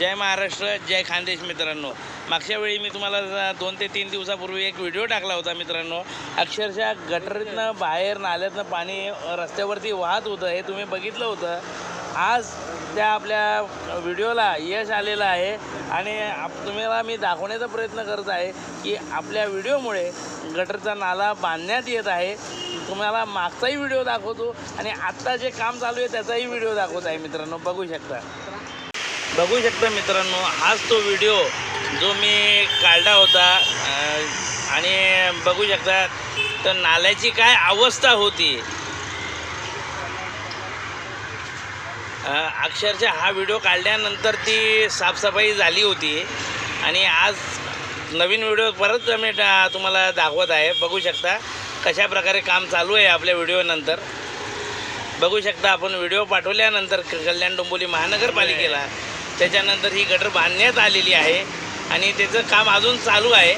जय महाराष्ट्र जय खानदेश मित्रांनो. मागच्या वेळी मी तुम्हाला दोन ते तीन दिवसापूर्वी एक व्हिडिओ टाकला होता मित्रांनो. अक्षरशः गटरीतनं बाहेर नाल्यातनं पाणी रस्त्यावरती वाहत होतं हे तुम्ही बघितलं होतं. आज त्या आपल्या व्हिडिओला यश आलेलं आहे आणि आप तुम्हाला मी दाखवण्याचा प्रयत्न करत आहे की आपल्या व्हिडिओमुळे गटरचा नाला बांधण्यात येत आहे. तुम्हाला मागचाही व्हिडिओ दाखवतो आणि आत्ता जे काम चालू आहे त्याचाही व्हिडिओ दाखवत आहे मित्रांनो. बघू शकता. बघू शकता मित्रांनो हाच तो व्हिडिओ जो मी काढला होता. आणि बघू शकता तर नाल्याची काय अवस्था होती. अक्षरशः हा व्हिडिओ काढल्यानंतर ती साफसफाई झाली होती. आणि आज नवीन व्हिडिओ परत मी तुम्हाला दाखवत आहे. बघू शकता कशा प्रकारे काम चालू आहे आपल्या व्हिडिओनंतर बघू शकता आपण व्हिडिओ पाठवल्यानंतर क- कल्याण डोंबोली महानगरपालिकेला. त्याच्यानंतर ही गटर बांधण्यात आलेली आहे आणि त्याचं काम अजून चालू आहे.